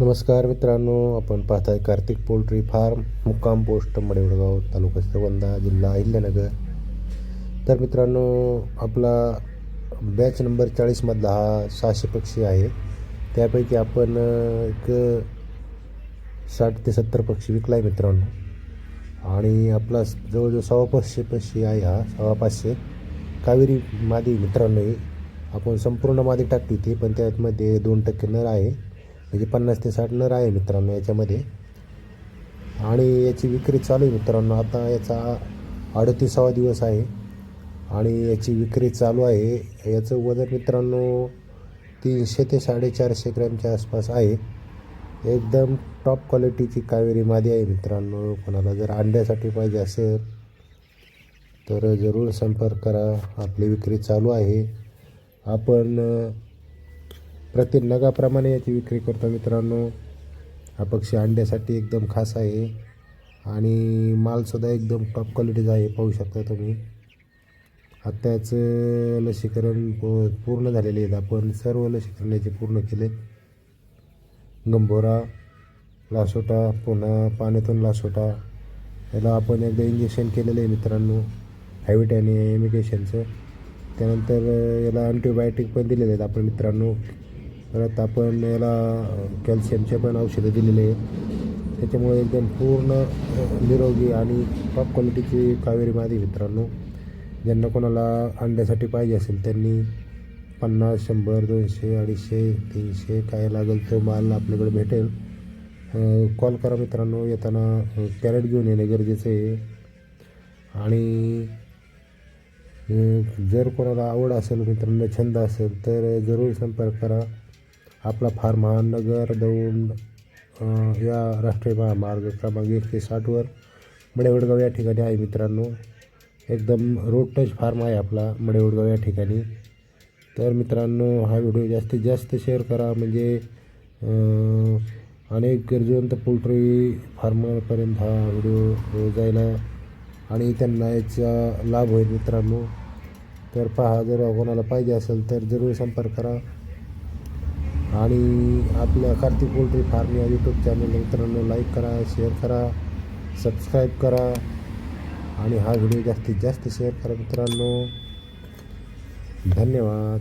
नमस्कार मित्रांनो आपण पाहताय कार्तिक पोल्ट्री फार्म मुक्काम पोस्ट मडेवडगाव तालुका श्रवंदा जिल्हा अहिल्यानगर. तर मित्रांनो आपला बॅच नंबर चाळीसमधला हा सहाशे पक्षी आहे. त्यापैकी आपण एक साठ ते सत्तर पक्षी विकला आहे मित्रांनो. आणि आपला जवळजवळ सव्वा पाचशे पक्षी आहे हा सव्वा पाचशे. कावेरी मादी मित्रांनो आपण संपूर्ण मादी टाकली ती पण त्यामध्ये दोन टक्के नर आहे. म्हणजे पन्नास ते साठ नर आहे मित्रांनो याच्यामध्ये. आणि याची विक्री चालू आहे मित्रांनो. आता याचा अडतीसावा दिवस आहे. आणि याची विक्री चालू आहे. याचं वजन मित्रांनो तीनशे ते साडेचारशे ग्रॅमच्या आसपास आहे. एकदम टॉप क्वालिटीची कावेरी मादी आहे मित्रांनो. कोणाला जर अंड्यासाठी पाहिजे असेल तर जरूर संपर्क करा. आपली विक्री चालू आहे. आपण प्रति नगाप्रमाणे याची विक्री करतो मित्रांनो. हा पक्षी अंड्यासाठी एकदम खास आहे. आणि मालसुद्धा एकदम टॉप क्वालिटीचा आहे पाहू शकता तुम्ही. आत्ताचं लसीकरण पूर्ण झालेले आहेत आपण. सर्व लसीकरण याचे पूर्ण केले. गंभोरा लासोटा पुन्हा पाण्यातून लासोटा. याला आपण एकदा इंजेक्शन केलेलं आहे मित्रांनो. हायविट आणि एमिकेशनचं त्यानंतर याला अँटीबायोटिक पण दिलेले आहेत आपण मित्रांनो. परत आपण याला कॅल्शियमचे पण औषधं दिलेले आहेत. त्याच्यामुळे एकदम पूर्ण निरोगी आणि टॉप क्वालिटीची कावेरी मादी मित्रांनो. ज्यांना कोणाला अंड्यासाठी पाहिजे असेल त्यांनी पन्नास शंभर दोनशे अडीचशे तीनशे काय लागेल तो माल आपल्याकडे भेटेल. कॉल करा मित्रांनो. येताना कॅरेट घेऊन येणे गरजेचं आहे. आणि जर कोणाला आवड असेल मित्रांनो छंद असेल तर जरूर संपर्क करा. आपला फार्म हा नगर दौंड या राष्ट्रीय महामार्ग क्रमांक एकशे साठवर मडेवडगाव या ठिकाणी आहे मित्रांनो. एकदम रोड टच फार्म आहे आपला मडेवडगाव या ठिकाणी. तर मित्रांनो हा व्हिडिओ जास्तीत जास्त शेअर करा. म्हणजे अनेक गरजवंत पोल्ट्री फार्मरपर्यंत हा व्हिडिओ जायला आणि त्यांना याचा लाभ होईल मित्रांनो. तर पहा जर कोणाला पाहिजे असेल तर जरूर संपर्क करा. आणि आपल्या कार्तिक पोल्ट्री फार्म या यूट्यूब चॅनल मित्रांनो लाईक करा शेअर करा सबस्क्राईब करा. आणि हा व्हिडिओ जास्तीत जास्त शेअर करा मित्रांनो. धन्यवाद.